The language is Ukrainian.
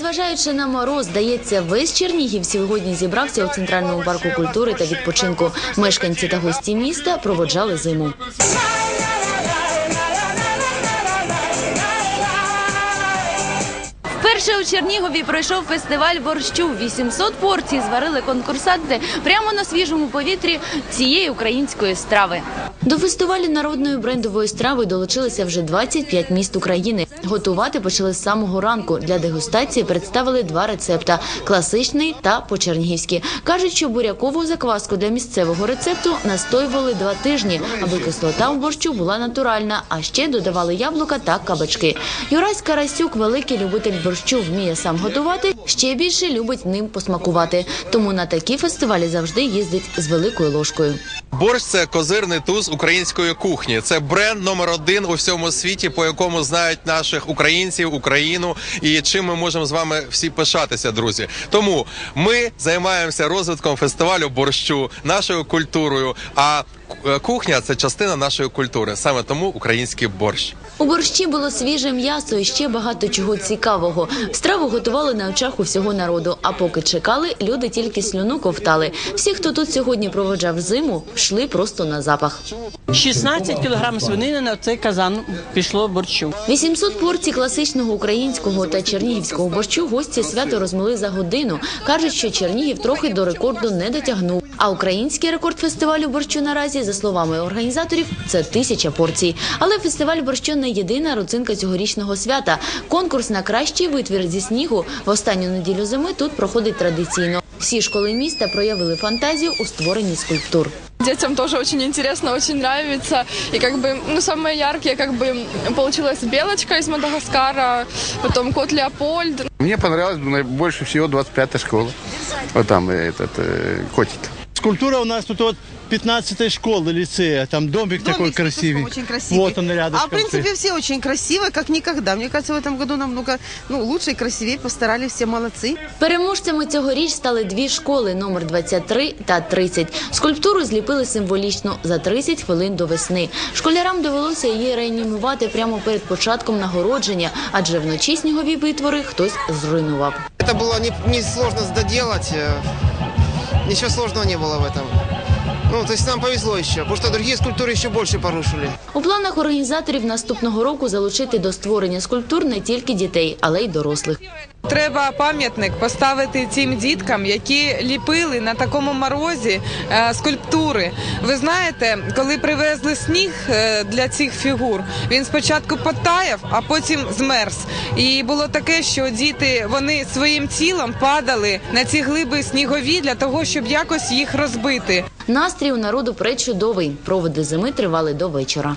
Зважаючи на мороз, здається, весь Чернігів сьогодні зібрався у центральному парку культури та відпочинку. Мешканці та гості міста проводжали зиму. Вперше у Чернігові пройшов фестиваль борщу. 800 порцій зварили конкурсанти прямо на свіжому повітрі цієї української страви. До фестивалю народної брендової страви долучилися вже 25 міст України. Готувати почали з самого ранку. Для дегустації представили два рецепта: класичний та по-чернігівськи. кажуть, що бурякову закваску для місцевого рецепту настоювали два тижні, аби кислота у борщу була натуральна. А ще додавали яблука та кабачки. Юрась Карасюк, великий любитель борщу, вміє сам готувати. Ще більше любить ним посмакувати. Тому на такі фестивалі завжди їздить з великою ложкою. Борщ це козирний туз української кухні. Це бренд номер один у всьому світі, по якому знають наших українців, Україну і чим ми можемо з вами всі пишатися, друзі. Тому ми займаємося розвитком фестивалю борщу, нашою культурою. А кухня це частина нашої культури. Саме тому український борщ. У борщі було свіже м'ясо і ще багато чого цікавого. Страву готували на очах у всього народу. А поки чекали, люди тільки слюну ковтали. Всі, хто тут сьогодні проводжав зиму, йшли просто на запах. 16 кілограм свинини на цей казан пішло борщу. 800 порцій класичного українського та чернігівського борщу гості свято розмили за годину. кажуть, що Чернігів трохи до рекорду не дотягнув. А український рекорд фестивалю борщу наразі, за словами організаторів, це тисяча порцій. Але фестиваль борщу не єдина родзинка цьогорічного свята. Конкурс на кращий витвір зі снігу в останню неділю зими тут проходить традиційно. Всі школи міста проявили фантазію у створенні скульптур. Детям тоже очень интересно, очень нравится. И как бы, ну, самые яркие, как бы, получилась Белочка из Мадагаскара, потом Кот Леопольд. Мне понравилось наи- больше всего 25-я школа. Вот там э, этот э, котик. Скульптура у нас тут вот 15 школы, лицея. Там домик, такой Домик с красивый. песком, Очень красивый. Вот он рядом. А в принципе все очень красиво, как никогда. Мне кажется, в этом году намного ну, лучше и красивее постарались, все молодцы. Переможцями цьогоріч стали дві школи номер 23 та 30. Скульптуру зліпили символічно за 30 хвилин до весни. Школярам довелося її реанімувати прямо перед початком нагородження, адже вночі снігові витвори хтось зруйнував. Это было не, не сложно доделать. э, Ничего сложного не было в этом. Ну, то есть нам повезло еще, потому что другие скульптуры еще больше порушили. У планах організаторів наступного року залучити до створення скульптур не тільки дітей, але й дорослих. Треба пам'ятник поставити цим діткам, які ліпили на такому морозі е, скульптури. Ви знаєте, коли привезли сніг е, для цих фігур, він спочатку потаяв, а потім змерз. І було таке, що діти вони своїм тілом падали на ці глиби снігові для того, щоб якось їх розбити. Настрій у народу пречудовий. Проводи зими тривали до вечора.